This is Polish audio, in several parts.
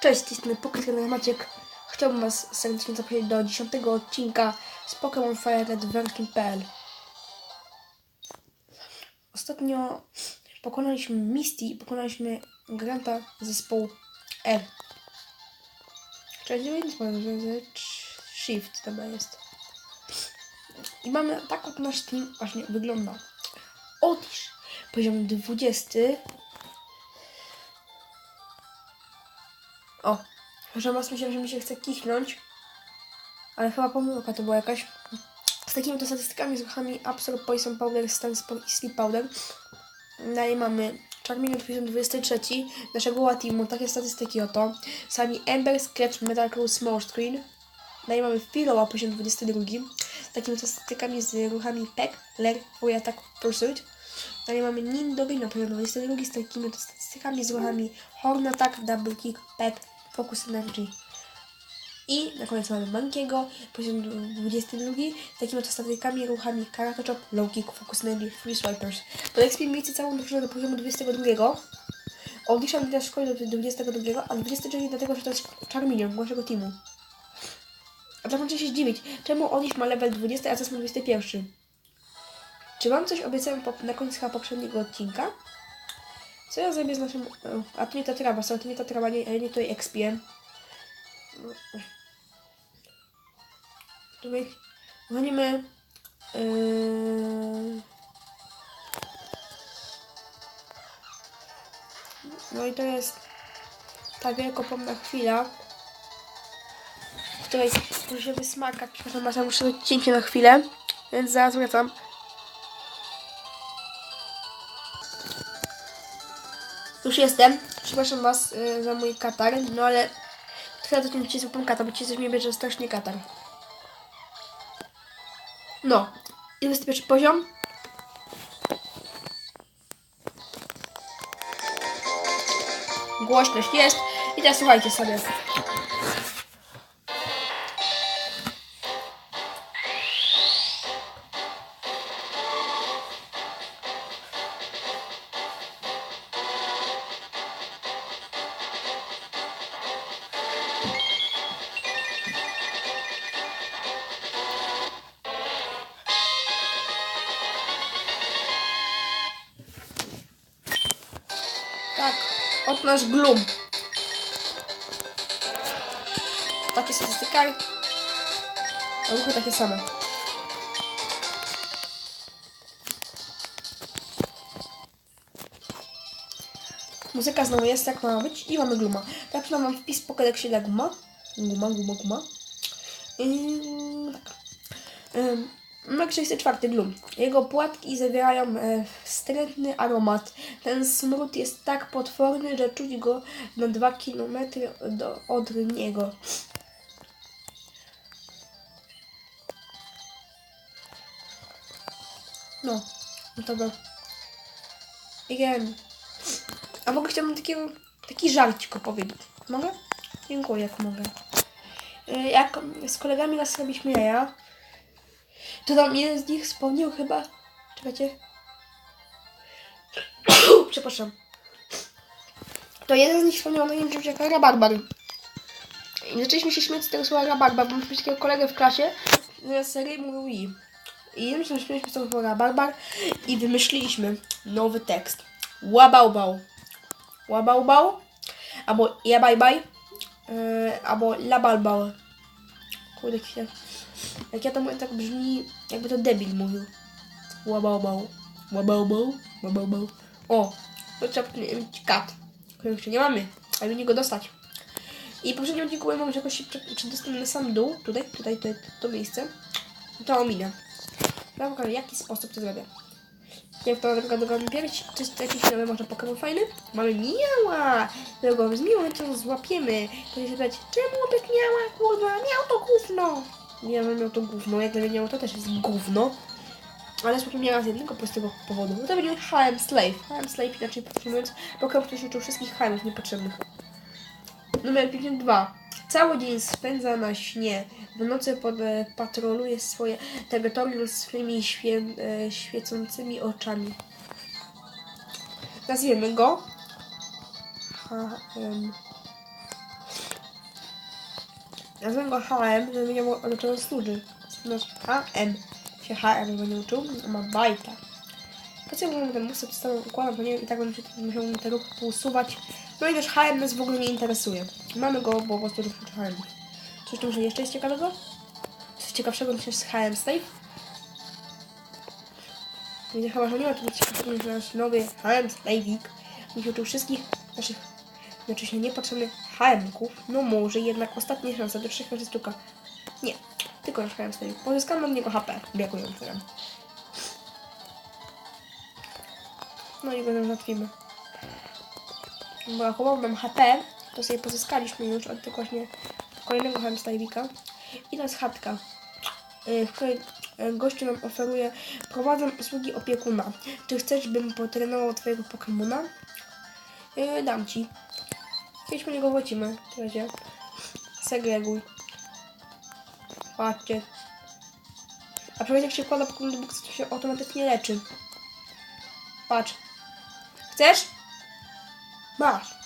Cześć, strony Pokémon Maciek. Chciałbym Was serdecznie zaprosić do 10 odcinka z Pokémon Fire Red Version.pl Ostatnio pokonaliśmy Misty i pokonaliśmy Granta zespołu R. Cześć, więc Shift chyba jest. I mamy tak oto nasz team właśnie wygląda. Otisz, poziom 20. O, że was myślałem, że mi się chce kichnąć. Ale chyba pomyłka to była jakaś. Z takimi to statystykami, z ruchami Absorb, Poison Powder, Stun Spot i Sleep Powder. Dalej mamy Charmeleon poziom 23, naszego Łatimu, takie statystyki oto. Sami Ember, Scratch, Metal Claw, Small Screen. Dalej mamy Filowa poziom 22, z takimi statystykami z ruchami Peck, Ler, Fury Attack, Pursuit. Dalej mamy Nindobi na poziom 22 z takimi statystykami z ruchami Horn Attack, Double Kick, Peck, Focus Energy. I na koniec mamy Mankiego, poziom 22, z takimi to statystykami, ruchami Karate Chop, Low Kick, Focus Energy, Free Swipers. Po eksperymencie całą drużynę do poziomu 22. Odliczam też szkoły do 22, a 23 dlatego, że to jest Charmeleon naszego teamu. A możecie się zdziwić, czemu Onisz ma level 20, a Zes ma 21. Czy wam coś obiecałem na końcu chyba poprzedniego odcinka? Co ja zrobię z naszym... e, A tu nie ta trawa, sorry, to nie ta trawa, nie, ja nie tutaj expię. Tutaj. Yy... No i to jest ta wielkopomna chwila, w której muszę wysmakać. Przepraszam, muszę cięcie na chwilę, więc zaraz wracam. Już jestem. Przepraszam Was y, za mój katar, no ale trochę zacząłem dzisiaj złapam katar, bo dzisiaj coś mnie bierze strasznie katar. No, 21 poziom. Głośność jest. I teraz słuchajcie sobie. Takie statystyki. A ruchy takie same. Muzyka znowu jest jak ma być i mamy Gluma. Tak mam wpis w Pokédexie dla Guma. Guma, Guma, Guma. Ym, tak. Mak 64 Gloom. Jego płatki zawierają e, wstrętny aromat. Ten smród jest tak potworny, że czuć go na 2 km od niego. No, no go. Igen. A mogę chciałbym takiego, taki żarcik opowiedzieć. Mogę? Dziękuję, jak mogę. Y, Jak z kolegami raz robiliśmy jaja, to tam jeden z nich wspomniał chyba. Czekajcie. Przepraszam. To jeden z nich wspomniał na nim, że jako rabarbar. I zaczęliśmy się śmiać z tego słowa rabarbar, bo myśmy takiego kolegę w klasie, na serii mówił i. I my się śmialiśmy z tego słowa rabarbar i wymyśliliśmy nowy tekst. Łabaubał. Łabaubał. Albo jabajbaj. Yy, albo labalbał. Kurde, chwilę. Jak ja to mówię, tak brzmi, jakby to debil mówił. Łabałbał. Łabałbał. Łabałbał. O, to trzeba mieć kat. którego jeszcze nie mamy, ale nie go dostać. I poprzednim odcinku mam, że jakoś się prze- przedostanę na sam dół, tutaj, tutaj, tutaj, to miejsce. To ominę. Wam pokażę, w jaki sposób to zrobię. Jak to na przykład dogamy pierś, czy jest jakiś nowy może Pokémon fajny? Mamy miała! Którego z miłą to złapiemy. To się zapytać, czemu byś miała, kurwa, miał to gówno! Nie wiem, miał to gówno, jak gdyby miało to też jest gówno. Ale miała z jednego prostego powodu. No to będzie HM Slave. HM Slave, inaczej podsumowując, Pokémon, który się uczył wszystkich HMów niepotrzebnych. Numer 52. Cały dzień spędza na śnie. W nocy pod, e, patroluje swoje terytorium swymi świe, e, świecącymi oczami. Nazwiemy go. HM Nazwę go HM, żeby nie było do czego HM się HM będzie uczył, a ma bajta. Bym ten muszę stałą układam, bo nie i tak się musiał mi te ruchy usuwać. No i też HM nas w ogóle nie interesuje. Mamy go, bo po prostu HM. Coś tu może jeszcze jest ciekawego? Coś ciekawszego niż jest HM Stave? Widzę chyba, że nie ma tu nic ciekawszego niż nasz nowy HM Stave'ik. Mi się uczył wszystkich naszych znaczy się niepotrzebnych HM-ków. No może jednak ostatnia szansa do trzech razy sztuka. Nie, tylko nasz HM Stave. Pozyskamy od niego HP, brakujące nam. No i go tam załatwimy. Bo jak nam HP, to sobie pozyskaliśmy już od tego właśnie kolejnego hamstajwika. I to jest chatka, y, w której y, gościu nam oferuje prowadzę usługi opiekuna. Czy chcesz, bym potrenował twojego Pokemona? Yy, dam ci. Kiedyś po niego wrócimy. W razie. Segreguj. Patrzcie. A przecież jak się wkłada Pokemon do boksu, to się automatycznie leczy. Patrz. Chcesz? Masz.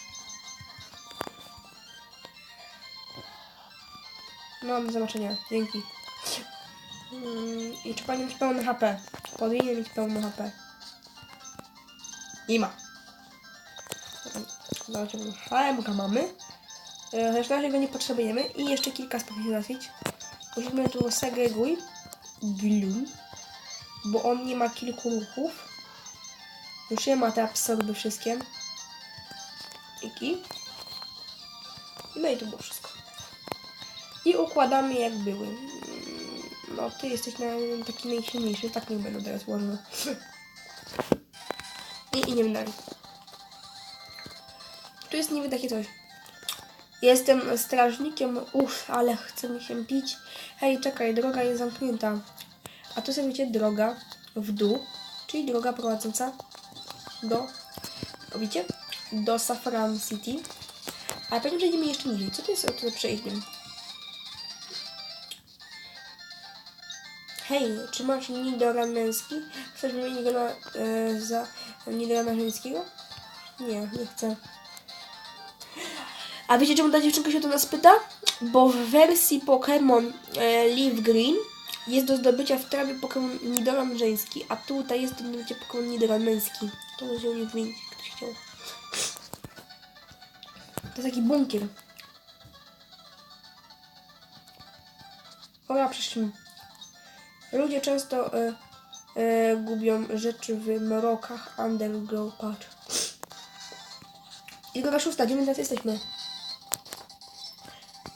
No, do zobaczenia. Dzięki. Mm, I czy pani mieć pełne HP? Powinien mieć pełne HP. Nie ma. Zobaczymy. HMK mamy. E, Chociaż na razie go nie potrzebujemy. I jeszcze kilka spraw załatwić. Musimy tu segreguj. Gloom. Bo on nie ma kilku ruchów. Już nie ma te absorby wszystkie. Iki. No i to było wszystko. I układamy jak były. Mm, No, ty jesteś na, taki najsilniejszy, tak nie będę teraz łożył. I idziemy dalej. Tu jest niby takie coś. Jestem strażnikiem, uff, ale chce mi się pić. Hej, czekaj, droga jest zamknięta. A tu sobie widzicie droga w dół, czyli droga prowadząca do, widzicie? Do Saffron City. A pewnie przejdziemy jeszcze niżej. Co to jest tutaj przejściem? Hej, czy masz Nidoran męski? Chcesz wymienić go na, e, za Nidorana żeńskiego? Nie, nie chcę. A wiecie czemu ta dziewczynka się to nas pyta? Bo w wersji Pokémon e, Leaf Green jest do zdobycia w trawie Pokémon Nidoran żeński, a tutaj jest do zdobycia Pokémon Nidoran męski. To może nie wymienić, ktoś chciał. To jest taki bunkier. Ora, przeszliśmy. Ludzie często e, e, gubią rzeczy w mrokach Underground Patch. I droga szósta, gdzie my teraz jesteśmy?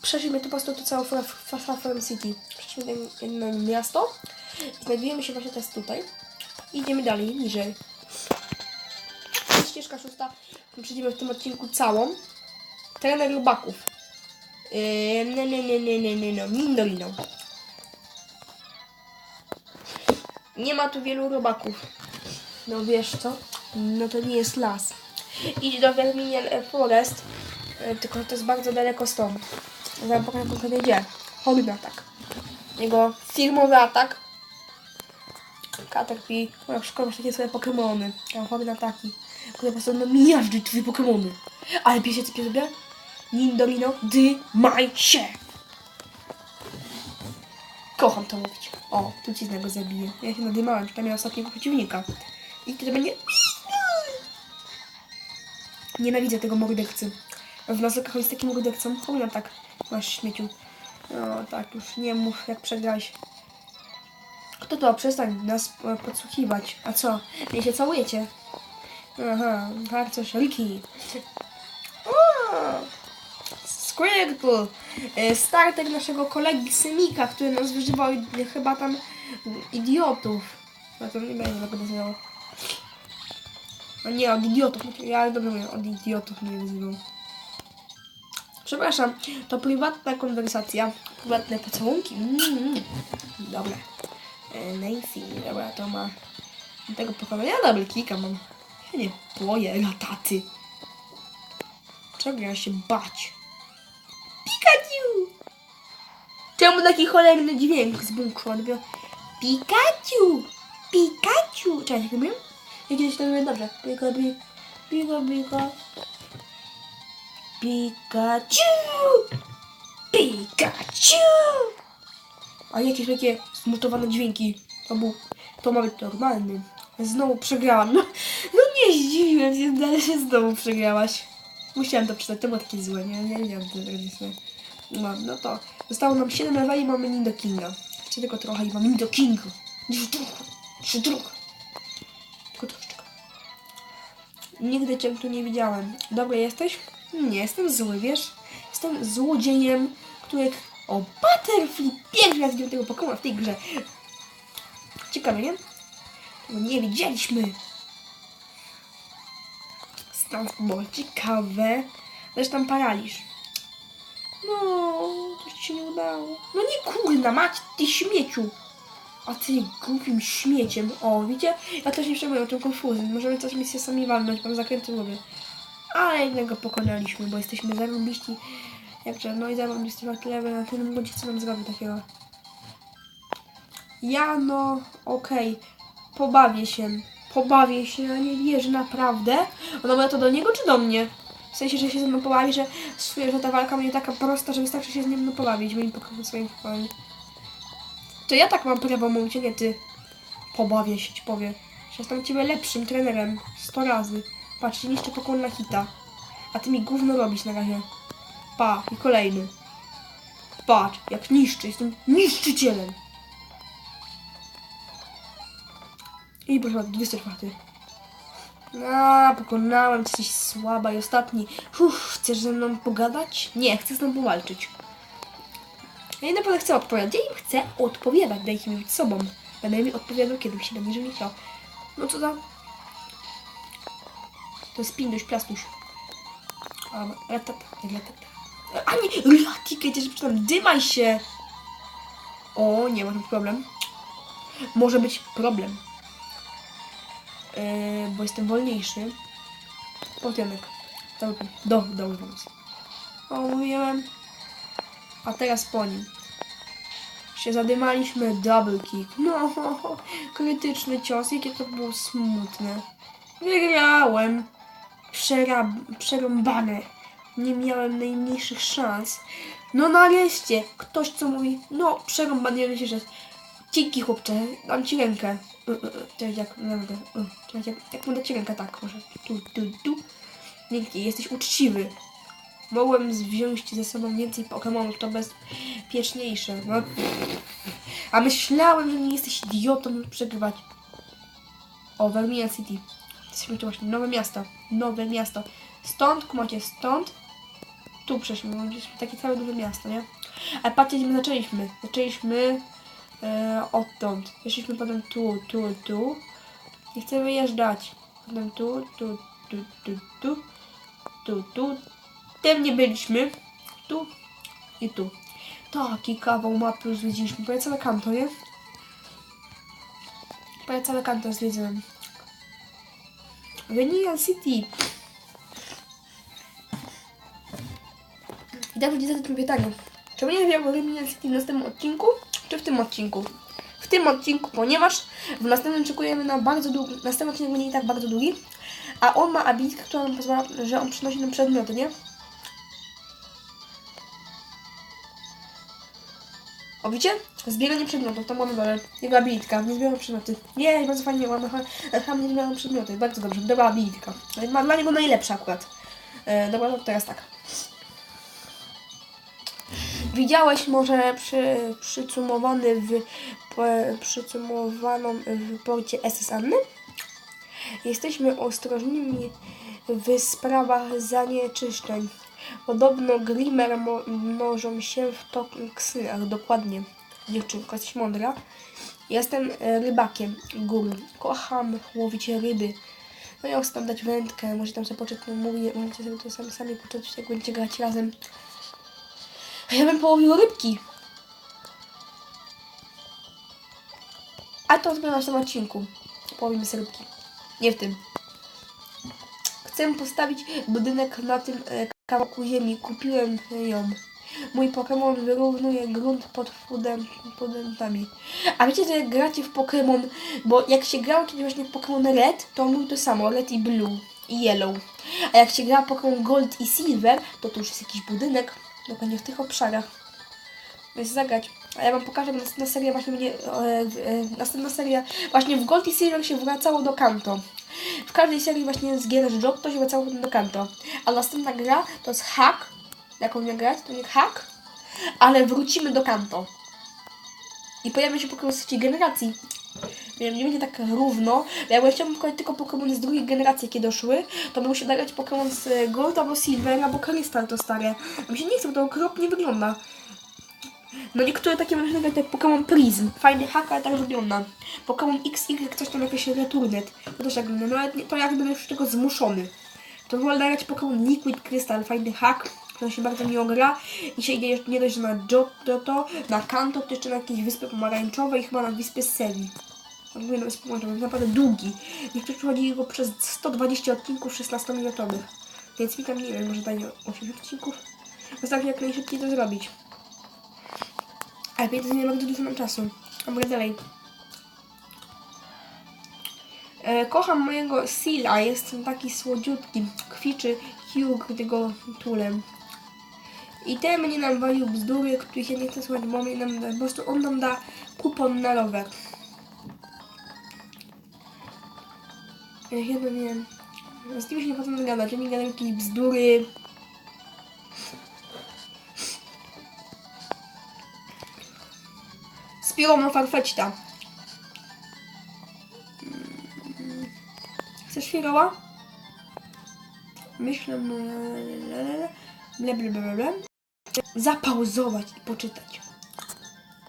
Przeszliśmy tu po prostu całą Farm City. Przeszliśmy jedno miasto. Znajdujemy się właśnie teraz tutaj. Idziemy dalej, niżej. Ścieżka szósta. Przejdziemy w tym odcinku całą. Trener robaków. Yy, no, no, no, no, no, no. Nie ma tu wielu robaków. No wiesz co? No to nie jest las. Idź do Verminion Forest, e, tylko to jest bardzo daleko stąd. Zaraz pokażę konkretnie gdzie. Chodźmy atak. Jego firmowy atak. Caterpie. Jak szkoda, że takie swoje Pokemony. Tam chodź ataki. Które po prostu no miażdży twoje Pokemony. Ale pisze co sobie? Nindorino, dy, maj, się. Kocham to mówić. O, tu ci go zabiję. Ja się nadymałem, tam miał ostatniego przeciwnika. I to będzie... Nienawidzę tego mordekcy. W nazwykach jest takim mordekcą. Powiem tak. Masz śmieciu. No tak, już nie mów jak przegrałeś. Kto to? Przestań nas podsłuchiwać. A co? Nie się całujecie? Aha, tak coś. Squirtle. Starter naszego kolegi Semika, który nas wyżywał chyba tam idiotów. No to nie będę tego nazywał. No nie, od idiotów. Ja dobrze mówię, od idiotów mnie wyzywał. Przepraszam, to prywatna konwersacja. Prywatne pocałunki. Mm, dobra. E, Nancy, dobra, to ma tego pokoju. Ja dobry klika mam. Ja nie boję lataty. Czego ja się bać? Pikachu! Czemu taki cholerny dźwięk z bunkru? On Pikachu! Pikachu! Cześć, jak robię? Ja kiedyś to robię dobrze. Pika, pika, pika, pika. Pikachu! Pikachu! A jakieś takie zmutowane dźwięki. To był, to ma być normalny. Znowu przegrałam. No, no nie zdziwiłem się, ale się znowu przegrałaś. Musiałem to przeczytać, to było takie złe, nie? Nie to będzie złe. No, no to zostało nam 7 leveli i mamy Nido Kinga. Jeszcze tylko trochę i mamy Nido Kinga. Trochę. Tylko troszeczkę. Nigdy cię tu nie widziałem. Dobry jesteś? Nie, jestem zły, wiesz? Jestem złodziejem, który... O, Butterfree! Pierwszy raz tego Pokemona w tej grze. Ciekawe, nie? Tego nie widzieliśmy. Stąd było ciekawe. Zresztą paraliż. No, coś ci się nie udało. No nie kurna, mać ty śmieciu. A ty głupim śmieciem. O, widzicie? Ja też nie przejmuję tą konfuzję. Możemy coś misję sami walnąć, mam zakręty głowy. Ale jednego pokonaliśmy, bo jesteśmy zarobiści. Jak no i zarobiści level na tym bądź co nam zrobi takiego. Ja no, okej. Pobawię się. Pobawię się, ja nie wierzę naprawdę. Ona ma to do niego czy do mnie? W sensie, że się ze mną pobawi, że że ta walka będzie taka prosta, że wystarczy się z nim pobawić, moim pokoju swoim pokoju. To ja tak mam prawo mówić, nie ty. Pobawię się, ci powie. Że jestem ciebie lepszym trenerem. Sto razy. Patrz, niszczy pokój na hita. A ty mi gówno robisz na razie. Pa, i kolejny. Patrz, jak niszczy, jestem niszczycielem. I proszę bardzo, 24. A, pokonałem, jesteś słaba i ostatni. Uff, chcesz ze mną pogadać? Nie, chcę z mną powalczyć. Ja naprawdę chcę odpowiadać. Ja im chcę odpowiadać, dajcie mi być sobą. Będę mi odpowiadał, kiedy mi się będzie mi chciał. No co za... To jest pinduś, plastuś. A. A nie, ratikaj, też przeczytam, dymaj się! O, nie, być problem. Może być problem. Yy, bo jestem wolniejszy. Potianek. Dobry, do, dobry pomysł. O, mówiłem. A teraz po nim. Się zadymaliśmy, double kick. No, krytyczny cios, jakie to było smutne. Wygrałem. Przerab, przerąbane. Nie miałem najmniejszych szans. No nareszcie, ktoś co mówi, no przerąbane, nie że Dzięki chłopcze, dam ci rękę. Cześć, jak, naprawdę. Cześć, jak, jak mu dać ci rękę, tak, może. Tu, tu, tu. Dzięki, jesteś uczciwy. Mogłem wziąć ze sobą więcej Pokemonów, to bezpieczniejsze. No. A myślałem, że nie jesteś idiotą, żeby przegrywać. O, Vermilion City. Jesteśmy tu właśnie, nowe miasto. Nowe miasto. Stąd, kumacie, stąd. Tu przeszliśmy, takie całe nowe miasto, nie? Ale patrzcie, gdzie my zaczęliśmy. Zaczęliśmy e, odtąd. Weszliśmy potem tu, tu, tu. I chcę wyjeżdżać. Potem tu, tu, tu, tu, tu, tu, tu. Tym nie byliśmy. Tu i tu. Taki kawał mapy zwiedziliśmy. Prawie kanto, nie? Prawie kanto zwiedziłem. Vanilla City. I tak będzie zadać mi pytanie. Czy będzie miał Vanilla City w następnym odcinku, w tym odcinku? W tym odcinku, ponieważ w następnym czekujemy na bardzo długi, następny odcinek będzie i tak bardzo długi, a on ma abilitkę, która nam pozwala, że on przynosi nam przedmioty, nie? O widzicie? Zbieranie przedmiotów, to mamy dole. Jego abilitka, nie zbieram przedmioty. Nie, bardzo fajnie, mamy ham nie zbieram przedmioty, bardzo dobrze, dobra abilitka. Ma dla niego najlepsza akurat. E, dobra, to teraz tak. Widziałeś może przy, przycumowany w, przycumowaną w porcie SS Anny? Jesteśmy ostrożnymi w sprawach zanieczyszczeń. Podobno Glimmer mnożą się w toksynach, dokładnie. Dziewczynko, jesteś mądra. Jestem e, rybakiem góry. Kocham łowić ryby. No ja chcę tam dać wędkę, może tam sobie począć, no mówię, możecie sobie to sami, sami począć, jak będziecie grać razem. A ja bym połowił rybki. A to na tym odcinku. Połowimy sobie rybki. Nie w tym. Chcę postawić budynek na tym e, kawałku ziemi. Kupiłem ją. Mój Pokémon wyrównuje grunt pod fundamentami. A wiecie, że jak gracie w Pokémon, bo jak się grało kiedyś właśnie w Pokémon Red, to on był to samo, Red i Blue i Yellow. A jak się gra w Pokémon Gold i Silver, to to już jest jakiś budynek. Dokładnie w tych obszarach. Jest zagrać. A ja wam pokażę, następna seria właśnie będzie, e, e, następna seria, właśnie w Gold i Silver się wracało do Kanto. W każdej serii właśnie z gier z Job to się wracało do Kanto. A następna gra to jest Hack. Jaką nie grać? To nie Hack. Ale wrócimy do Kanto. I pojawia się z trzeciej generacji. Nie, nie będzie tak równo. Ja chciałbym pokazać tylko Pokémon z drugiej generacji, jakie doszły, to bym musiał nagrać Pokémon z e, Gold albo Silver albo Crystal to stare. A mi się nie bo to okropnie wygląda. No niektóre takie mam nagrać jak Pokémon Prism. Fajny hack, ale tak wygląda. Pokémon XY, coś tam jakiś Returnet. To też tak wygląda, no ale nie- to ja będę już tego zmuszony. To wolę nagrać Pokémon Liquid Crystal, fajny hack. To się bardzo miło gra. I się idzie jeszcze nie dość, że na Johto, na Kanto, to jeszcze na jakieś wyspy pomarańczowe i chyba na wyspy Sevi. Mówię, no jest pomarańczowy, jest naprawdę długi. Niektórzy przechodzi go przez 120 odcinków 16-minutowych. Więc mi tam nie wiem, może daje 80 odcinków. Się jak najszybciej to zrobić. Ale to nie bardzo dużo mam czasu. A mogę dalej. E, kocham mojego Seala, jest taki słodziutki. Kwiczy Hugh tego tulem. I ten mnie nam walił bzdury, których ja nie chcę słuchać, bo mnie nam po prostu on nam da kupon na rower. Ja chyba nie wiem. Z kim się nie potem gadać, oni gadają jakieś bzdury. Z pirą farfeczta. Mm. Chcesz firoła? Myślę, no, ble, ble, ble, ble. Zapauzować i poczytać.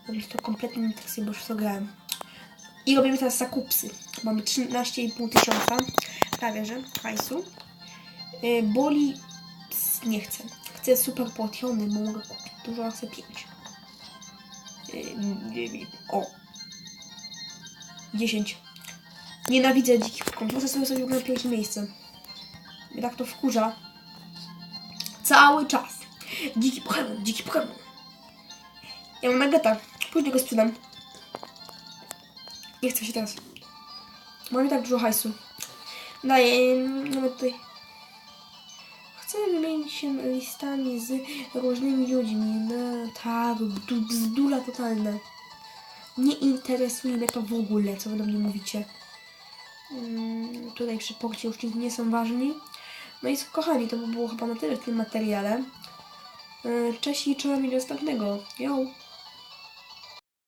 Mnie to kompletnie nie interesuje, bo już to grałem. I robimy teraz zakupsy. Mamy 13,5 tysiąca, prawie że, hajsu. Yy, boli, nie chcę. Chcę super potiony, bo mogę kupić dużo, a chcę 5. Yy, o. 10. Nienawidzę dzikich Pokémon. Muszę sobie sobie na pierwsze miejsce. Mnie tak to wkurza. Cały czas. Dziki Pokémon, dziki Pokémon. Ja mam nageta. Później go sprzedam. Nie chcę się teraz. Mam i tak dużo hajsu. Daję, no tutaj. Chcę wymienić się listami z różnymi ludźmi. No tak, bzdu- bzdura totalna. Nie interesuje mnie to w ogóle, co wy do mnie mówicie. Mm, tutaj przy porcie już nie są ważni. No i kochani, to by było chyba na tyle w tym materiale. Cześć i liczymy do następnego. Yo!